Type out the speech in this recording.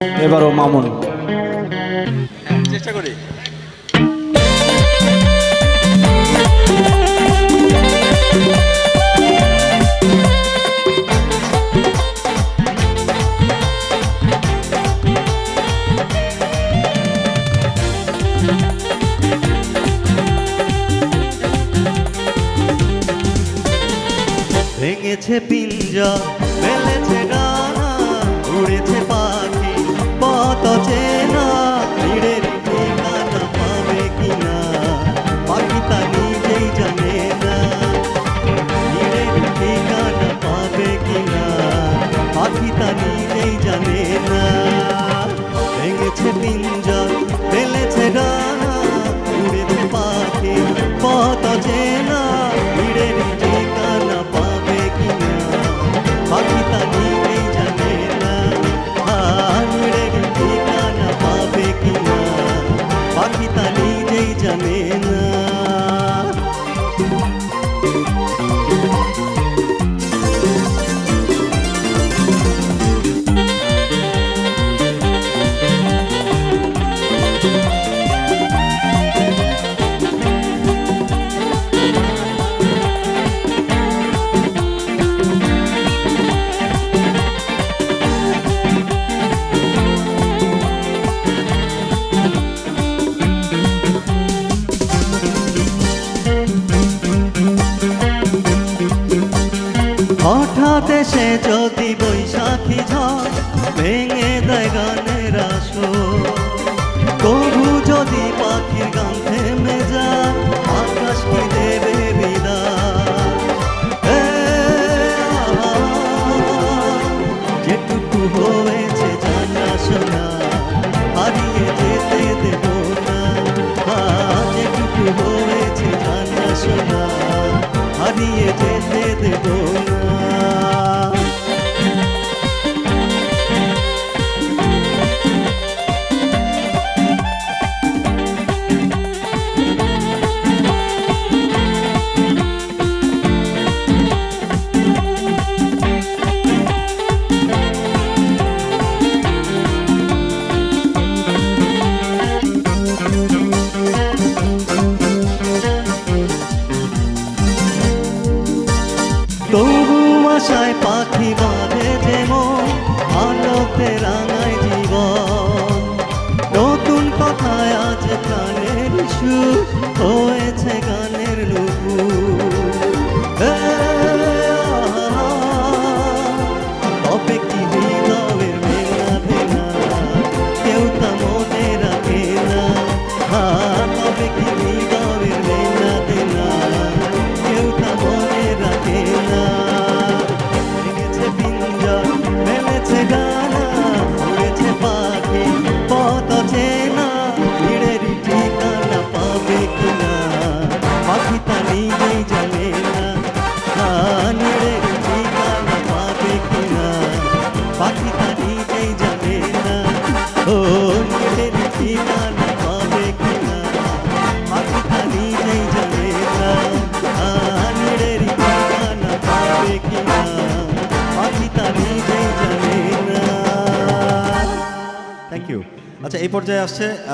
এবারও মামুন। চেষ্টা করি। ভেঙেছে পিঞ্জা মেলেছে পাখি তা নিজেই জানে না। ভেঙেছে পিঞ্জা মেলেছে ডানা উড়েছে পাখি পথ চেনা ভিড়ের ঠিকানা পাবে কিনা। পাখি তা নিজেই জানে না। ভিড়ের ঠিকানা পাবে কিনা। পাখি তা নিজেই জানে না। হঠাৎ এসে যদি বৈশাখী ঝড় ভেঙে দেয় গানের আসর, তবু যদি পাখির গান থেমে যায়, আকাশ কি দেবে যেটুকু হয়েছে জানা শোনা, হারিয়ে যেতে দেব না। যেটুকু হয়েছে জানা শোনা, হারিয়ে যেতে তবু আশায় পাখি বাঁধে। আচ্ছা এই পর্যায়ে আসছে